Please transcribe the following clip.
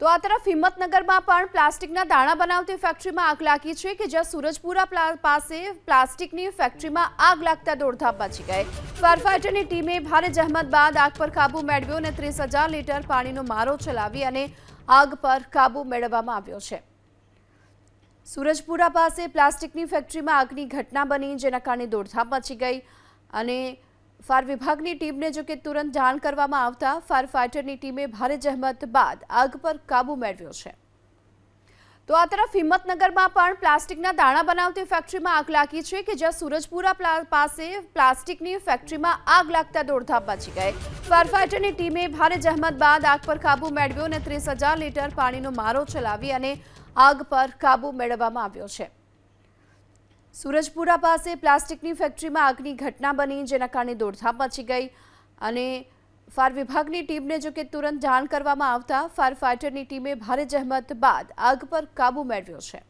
તો આ તરફ હિંમતનગરમાં પણ પ્લાસ્ટિકના દાણા બનાવતી ફેક્ટરીમાં આગ લાગી છે કે જ્યાં સુરજપુરા પાસે પ્લાસ્ટિકની ફેક્ટરીમાં આગ લાગતા દોડધામ બચી ગઈ. ફાયરફાઈટરની ટીમે ભારે જહેમત બાદ આગ પર કાબુ મેળવ્યો અને ત્રીસ લીટર પાણીનો મારો ચલાવી અને આગ પર કાબુ મેળવવામાં આવ્યો છે. સુરજપુરા પાસે પ્લાસ્ટિકની ફેક્ટરીમાં આગની ઘટના બની, જેના કારણે દોડધામ મચી ગઈ અને ફાયર વિભાગની ટીમને જો કે તુરંત જાણ કરવામાં આવતા ફાયર ફાઇટરની ટીમે ભારે જહેમત બાદ આગ પર કાબુ મેળવ્યો છે. તો આ તરફ હિંમતનગરમાં પણ પ્લાસ્ટિકના દાણા બનાવતી ફેક્ટરીમાં આગ લાગી છે કે જ્યાં સુરજપુરા પાસે પ્લાસ્ટિકની ફેક્ટરીમાં આગ લાગતા દોડધામ બચી ગઈ. ફાયરફાઈટરની ટીમે ભારે જહેમત બાદ આગ પર કાબુ મેળવ્યો અને ત્રીસ હજાર લીટર પાણીનો મારો ચલાવી અને આગ પર કાબુ મેળવવામાં આવ્યો છે. સુરજપુરા પાસે પ્લાસ્ટિકની ફેક્ટરીમાં આગની ઘટના બની, જેના કારણે દોડધામ મચી ગઈ. અને ફાયર વિભાગની ટીમને જો કે તુરંત જાણ કરવામાં આવતા, ફાયર ફાઇટરની ટીમે ભારે જહેમત બાદ આગ પર કાબુ મેળવ્યો છે.